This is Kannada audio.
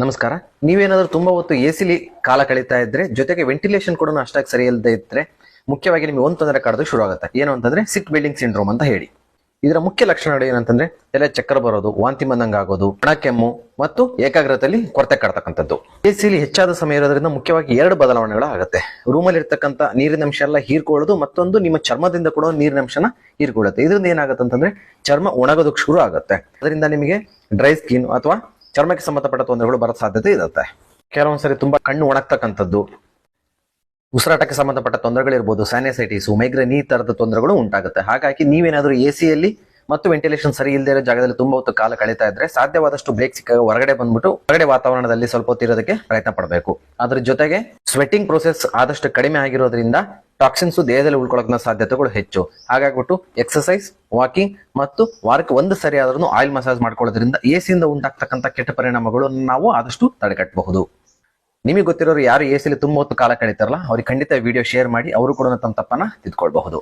ನಮಸ್ಕಾರ. ನೀವೇನಾದರೂ ತುಂಬಾ ಹೊತ್ತು ಎ ಸಿಲಿ ಕಾಲ ಕಳೀತಾ ಇದ್ರೆ, ಜೊತೆಗೆ ವೆಂಟಿಲೇಷನ್ ಕೂಡ ಅಷ್ಟಾಗಿ ಸರಿ ಇಲ್ಲದೆ ಇದ್ರೆ, ಮುಖ್ಯವಾಗಿ ನಿಮಗೆ ಒಂದು ತೊಂದರೆ ಕಾಡೋದು ಶುರು ಆಗುತ್ತೆ ಏನು ಅಂತಂದ್ರೆ ಸಿಕ್ ಬಿಲ್ಡಿಂಗ್ ಸಿಂಡ್ರೋಮ್ ಅಂತ ಹೇಳಿ. ಇದರ ಮುಖ್ಯ ಲಕ್ಷಣಗಳು ಏನಂತಂದ್ರೆ, ತಲೆ ಚಕ್ರ ಬರೋದು, ವಾಂತಿ ಬಂದಂಗ ಆಗೋದು ಕೆಮ್ಮು ಮತ್ತು ಏಕಾಗ್ರತೆಯಲ್ಲಿ ಕೊರತೆ ಕಾಡ್ತಕ್ಕಂಥದ್ದು. ಎ ಸಿಲಿ ಹೆಚ್ಚಾದ ಸಮಯ ಇರೋದ್ರಿಂದ ಮುಖ್ಯವಾಗಿ ಎರಡು ಬದಲಾವಣೆಗಳು ಆಗುತ್ತೆ. ರೂಮಲ್ಲಿ ಇರ್ತಕ್ಕಂಥ ನೀರಿನ ಅಂಶ ಎಲ್ಲ ಹೀರ್ಕೊಳ್ಳೋದು, ಮತ್ತೊಂದು ನಿಮ್ಮ ಚರ್ಮದಿಂದ ಕೂಡ ನೀರಿನ ಅಂಶನ ಹೀರ್ಕೊಳ್ಳುತ್ತೆ. ಇದರಿಂದ ಏನಾಗುತ್ತೆ ಅಂತಂದ್ರೆ ಚರ್ಮ ಒಣಗೋದಕ್ಕೆ ಶುರು ಆಗುತ್ತೆ. ಅದರಿಂದ ನಿಮಗೆ ಡ್ರೈ ಸ್ಕಿನ್ ಅಥವಾ ಚರ್ಮಕ್ಕೆ ಸಂಬಂಧಪಟ್ಟ ತೊಂದರೆಗಳು ಬರೋ ಸಾಧ್ಯತೆ ಇರುತ್ತೆ. ಕೆಲವೊಂದ್ಸರಿ ತುಂಬಾ ಕಣ್ಣು ಒಣಗ್ತಕ್ಕಂಥದ್ದು, ಉಸಿರಾಟಕ್ಕೆ ಸಂಬಂಧಪಟ್ಟ ತೊಂದರೆಗಳಿರ್ಬೋದು ಸ್ಯಾನಿಸೈಟಿಸು ಮೈಗ್ರೇನ್ ಈ ತರದ ತೊಂದರೆಗಳು ಉಂಟಾಗುತ್ತೆ. ಹಾಗಾಗಿ ನೀವೇನಾದ್ರೂ ಎ ಸಿಯಲ್ಲಿ ಮತ್ತು ವೆಂಟಿಲೇಷನ್ ಸರಿ ಇಲ್ಲದೆ ಇರೋ ಜಾಗದಲ್ಲಿ ತುಂಬಾ ಹೊತ್ತು ಕಾಲ ಕಳೀತಾ ಇದ್ರೆ ಸಾಧ್ಯವಾದಷ್ಟು ಬ್ರೇಕ್ ಸಿಕ್ಕಾಗ ಹೊರಗಡೆ ಬಂದ್ಬಿಟ್ಟು ಹೊರಗಡೆ ವಾತಾವರಣದಲ್ಲಿ ಸ್ವಲ್ಪ ಹೊತ್ತಿರೋದಕ್ಕೆ ಪ್ರಯತ್ನ ಪಡಬೇಕು. ಅದ್ರ ಜೊತೆಗೆ ಸ್ವೆಟ್ಟಿಂಗ್ ಪ್ರೋಸೆಸ್ ಆದಷ್ಟು ಕಡಿಮೆ ಆಗಿರೋದ್ರಿಂದ ಟಾಕ್ಸಿನ್ಸ್ ದೇಹದಲ್ಲಿ ಉಳ್ಕೊಳ್ಳೋಕೆ ಸಾಧ್ಯತೆಗಳು ಹೆಚ್ಚು. ಹಾಗಾಗ್ಬಿಟ್ಟು ಎಕ್ಸಸೈಸ್ ವಾಕಿಂಗ್ ಮತ್ತು ವಾರಕ್ಕೆ ಒಂದು ಸರಿ ಆದ್ರೂ ಆಯಿಲ್ ಮಸಾಜ್ ಮಾಡ್ಕೊಳ್ಳೋದ್ರಿಂದ ಎಸಿಯಿಂದ ಉಂಟಾಗ್ತಕ್ಕಂಥ ಕೆಟ್ಟ ಪರಿಣಾಮಗಳು ನಾವು ಆದಷ್ಟು ತಡೆಗಟ್ಟಬಹುದು. ನಿಮಗೆ ಗೊತ್ತಿರೋರು ಯಾರು ಎಸಿಲಿ ತುಂಬ ಹೊತ್ತು ಕಾಲ ಕಳೀತಾರಲ್ಲ, ಅವ್ರಿಗೆ ಖಂಡಿತ ವಿಡಿಯೋ ಶೇರ್ ಮಾಡಿ, ಅವರು ಕೂಡ ತಮ್ಮ ತಪ್ಪನ್ನ ತಿದ್ಕೊಳ್ಬಹುದು.